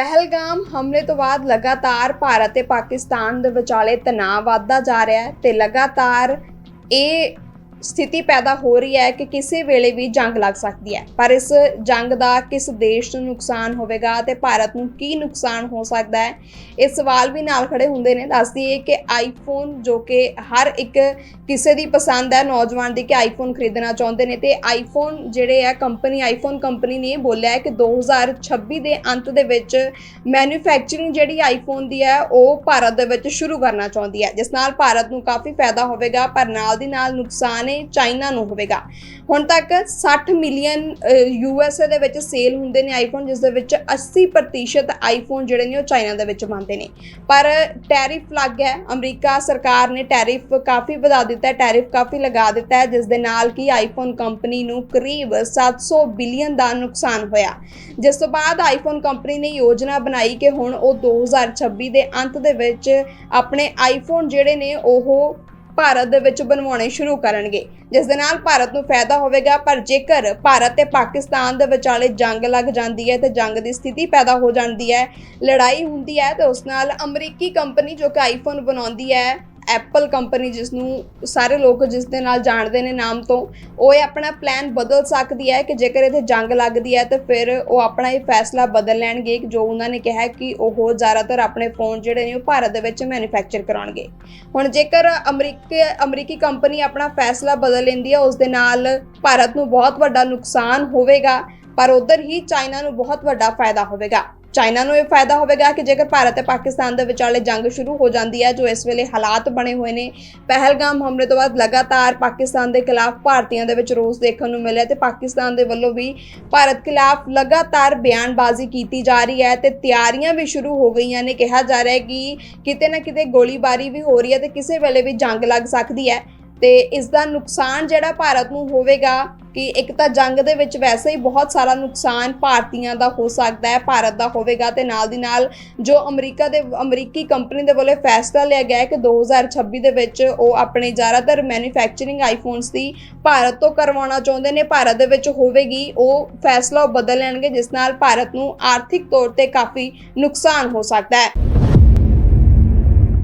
ਪਹਿਲਗਾਮ ਹਮਲੇ ਤੋਂ ਬਾਅਦ ਲਗਾਤਾਰ ਭਾਰਤ ਤੇ ਪਾਕਿਸਤਾਨ ਦੇ ਵਿਚਾਲੇ ਤਣਾਅ ਵਧਦਾ ਜਾ ਰਿਹਾ ਹੈ ਤੇ ਲਗਾਤਾਰ ਇਹ ਸਥਿਤੀ ਪੈਦਾ ਹੋ ਰਹੀ ਹੈ ਕਿ ਕਿਸੇ ਵੇਲੇ ਵੀ ਜੰਗ ਲੱਗ ਸਕਦੀ ਹੈ। ਪਰ ਇਸ ਜੰਗ ਦਾ ਕਿਸ ਦੇਸ਼ ਨੂੰ ਨੁਕਸਾਨ ਹੋਵੇਗਾ ਤੇ ਭਾਰਤ ਨੂੰ ਕੀ ਨੁਕਸਾਨ ਹੋ ਸਕਦਾ ਹੈ, ਇਹ ਸਵਾਲ ਵੀ ਨਾਲ ਖੜੇ ਹੁੰਦੇ ਨੇ। ਦੱਸਦੀ ਹੈ ਕਿ ਆਈਫੋਨ ਜੋ ਕਿ ਹਰ ਇੱਕ ਕਿਸੇ ਦੀ ਪਸੰਦ ਹੈ, ਨੌਜਵਾਨ ਦੀ ਕਿ ਆਈਫੋਨ ਖਰੀਦਣਾ ਚਾਹੁੰਦੇ ਨੇ ਤੇ ਆਈਫੋਨ ਜਿਹੜੇ ਆ ਕੰਪਨੀ ਆਈਫੋਨ ਕੰਪਨੀ ਨੇ ਇਹ ਬੋਲਿਆ ਹੈ ਕਿ 2026 ਦੇ ਅੰਤ ਦੇ ਵਿੱਚ ਮੈਨੂਫੈਕਚਰਿੰਗ ਜਿਹੜੀ ਆਈਫੋਨ ਦੀ ਹੈ, ਉਹ ਭਾਰਤ ਦੇ ਵਿੱਚ ਸ਼ੁਰੂ ਕਰਨਾ ਚਾਹੁੰਦੀ ਹੈ। ਜਿਸ ਨਾਲ ਭਾਰਤ ਨੂੰ ਕਾਫੀ ਫਾਇਦਾ ਹੋਵੇਗਾ, ਪਰ ਨਾਲ ਦੀ ਨਾਲ ਨੁਕਸਾਨ ਇਹ ਚਾਈਨਾ ਨੂੰ ਹੋਵੇਗਾ। ਹੁਣ ਤੱਕ 60 ਮਿਲੀਅਨ ਯੂਐਸਏ ਦੇ ਵਿੱਚ ਸੇਲ ਹੁੰਦੇ ਨੇ ਆਈਫੋਨ, ਜਿਸ ਦੇ ਵਿੱਚ 80% ਆਈਫੋਨ ਜਿਹੜੇ ਨੇ ਉਹ ਚਾਈਨਾ ਦੇ ਵਿੱਚ ਬਣਦੇ ਨੇ। ਪਰ ਟੈਰਿਫ ਲੱਗ ਗਿਆ। ਅਮਰੀਕਾ ਸਰਕਾਰ ਨੇ ਟੈਰਿਫ ਕਾਫੀ ਵਧਾ ਦਿੱਤਾ ਹੈ, ਟੈਰਿਫ ਕਾਫੀ ਲਗਾ ਦਿੱਤਾ ਹੈ, ਜਿਸ ਦੇ ਨਾਲ ਕਿ ਆਈਫੋਨ ਕੰਪਨੀ ਨੂੰ ਕਰੀਬ 700 ਬਿਲੀਅਨ ਦਾ ਨੁਕਸਾਨ ਹੋਇਆ। ਜਿਸ ਤੋਂ ਬਾਅਦ ਆਈਫੋਨ ਕੰਪਨੀ ਨੇ ਯੋਜਨਾ ਬਣਾਈ ਕਿ ਹੁਣ ਉਹ 2026 ਦੇ ਅੰਤ ਦੇ ਵਿੱਚ ਆਪਣੇ ਆਈਫੋਨ ਜਿਹੜੇ ਨੇ ਉਹ ਭਾਰਤ ਦੇ ਵਿੱਚ ਬਣਵਾਉਣੇ ਸ਼ੁਰੂ ਕਰਨਗੇ। ਜਿਸ ਦੇ ਨਾਲ ਭਾਰਤ ਨੂੰ ਫਾਇਦਾ ਹੋਵੇਗਾ, ਪਰ ਜੇਕਰ ਭਾਰਤ ਤੇ ਪਾਕਿਸਤਾਨ ਦੇ ਵਿਚਾਲੇ ਜੰਗ ਲੱਗ ਜਾਂਦੀ ਹੈ ਤੇ ਜੰਗ ਦੀ ਸਥਿਤੀ ਪੈਦਾ ਹੋ ਜਾਂਦੀ ਹੈ, ਲੜਾਈ ਹੁੰਦੀ ਹੈ ਤੇ ਉਸ ਨਾਲ ਅਮਰੀਕੀ ਕੰਪਨੀ ਜੋ ਕਿ ਆਈਫੋਨ ਬਣਾਉਂਦੀ ਹੈ ਐਪਲ ਕੰਪਨੀ ਜਿਸ ਨੂੰ ਸਾਰੇ ਲੋਕ ਜਿਸ ਦੇ ਨਾਲ ਜਾਣਦੇ ਨੇ ਨਾਮ ਤੋਂ, ਉਹ ਇਹ ਆਪਣਾ ਪਲਾਨ ਬਦਲ ਸਕਦੀ ਹੈ ਕਿ ਜੇਕਰ ਇੱਥੇ ਜੰਗ ਲੱਗਦੀ ਹੈ ਤਾਂ ਫਿਰ ਉਹ ਆਪਣਾ ਇਹ ਫੈਸਲਾ ਬਦਲ ਲੈਣਗੇ ਕਿ ਜੋ ਉਹਨਾਂ ਨੇ ਕਿਹਾ ਕਿ ਉਹ ਜ਼ਿਆਦਾਤਰ ਆਪਣੇ ਫੋਨ ਜਿਹੜੇ ਨੇ ਉਹ ਭਾਰਤ ਦੇ ਵਿੱਚ ਮੈਨੂਫੈਕਚਰ ਕਰਾਉਣਗੇ। ਹੁਣ ਜੇਕਰ ਅਮਰੀਕੀ ਅਮਰੀਕੀ ਕੰਪਨੀ ਆਪਣਾ ਫੈਸਲਾ ਬਦਲ ਲੈਂਦੀ ਹੈ, ਉਸ ਦੇ ਨਾਲ ਭਾਰਤ ਨੂੰ ਬਹੁਤ ਵੱਡਾ ਨੁਕਸਾਨ ਹੋਵੇਗਾ, ਪਰ ਉਧਰ ਹੀ ਚਾਈਨਾ ਨੂੰ ਬਹੁਤ ਵੱਡਾ ਫਾਇਦਾ ਹੋਵੇਗਾ। ਚਾਈਨਾ ਨੂੰ ਇਹ ਫਾਇਦਾ ਹੋਵੇਗਾ ਕਿ ਜੇਕਰ ਭਾਰਤ ਤੇ ਪਾਕਿਸਤਾਨ ਦੇ ਵਿਚਾਲੇ ਜੰਗ ਸ਼ੁਰੂ ਹੋ ਜਾਂਦੀ ਹੈ, ਜੋ ਇਸ ਵੇਲੇ ਹਾਲਾਤ ਬਣੇ ਹੋਏ ਨੇ, ਪਹਿਲਗਾਮ ਹਮਲੇ ਤੋਂ ਬਾਅਦ ਲਗਾਤਾਰ ਪਾਕਿਸਤਾਨ ਦੇ ਖਿਲਾਫ ਭਾਰਤੀਆਂ ਦੇ ਵਿੱਚ ਰੋਸ ਦੇਖਣ ਨੂੰ ਮਿਲਿਆ ਤੇ ਪਾਕਿਸਤਾਨ ਦੇ ਵੱਲੋਂ ਵੀ ਭਾਰਤ ਖਿਲਾਫ ਲਗਾਤਾਰ ਬਿਆਨਬਾਜ਼ੀ ਕੀਤੀ ਜਾ ਰਹੀ ਹੈ ਤੇ ਤਿਆਰੀਆਂ ਵੀ ਸ਼ੁਰੂ ਹੋ ਗਈਆਂ ਨੇ। ਕਿਹਾ ਜਾ ਰਿਹਾ ਹੈ ਕਿ ਕਿਤੇ ਨਾ ਕਿਤੇ ਗੋਲੀਬਾਰੀ ਵੀ ਹੋ ਰਹੀ ਹੈ ਤੇ ਕਿਸੇ ਵੇਲੇ ਵੀ ਜੰਗ ਲੱਗ ਸਕਦੀ ਹੈ। ਤੇ ਇਸ ਦਾ ਨੁਕਸਾਨ ਜਿਹੜਾ ਭਾਰਤ ਨੂੰ ਹੋਵੇਗਾ ਕਿ ਇੱਕ ਤਾਂ ਜੰਗ ਦੇ ਵਿੱਚ ਵੈਸੇ ਹੀ ਬਹੁਤ ਸਾਰਾ ਨੁਕਸਾਨ ਭਾਰਤੀਆਂ ਦਾ ਹੋ ਸਕਦਾ ਹੈ, ਭਾਰਤ ਦਾ ਹੋਵੇਗਾ ਤੇ ਨਾਲ ਦੀ ਨਾਲ ਜੋ ਅਮਰੀਕਾ ਦੇ, ਅਮਰੀਕੀ ਕੰਪਨੀ ਦੇ ਵੱਲੋਂ ਫੈਸਲਾ ਲਿਆ ਗਿਆ ਹੈ ਕਿ 2026 ਦੇ ਵਿੱਚ ਉਹ ਆਪਣੇ ਜ਼ਿਆਦਾਤਰ ਮੈਨੂਫੈਕਚਰਿੰਗ ਆਈਫੋਨਸ ਦੀ ਭਾਰਤ ਤੋਂ ਕਰਵਾਉਣਾ ਚਾਹੁੰਦੇ ਨੇ, ਭਾਰਤ ਦੇ ਵਿੱਚ ਹੋਵੇਗੀ, ਉਹ ਫੈਸਲਾ ਉਹ ਬਦਲ ਲੈਣਗੇ, ਜਿਸ ਨਾਲ ਭਾਰਤ ਨੂੰ ਆਰਥਿਕ ਤੌਰ ਤੇ ਕਾਫੀ ਨੁਕਸਾਨ ਹੋ ਸਕਦਾ ਹੈ।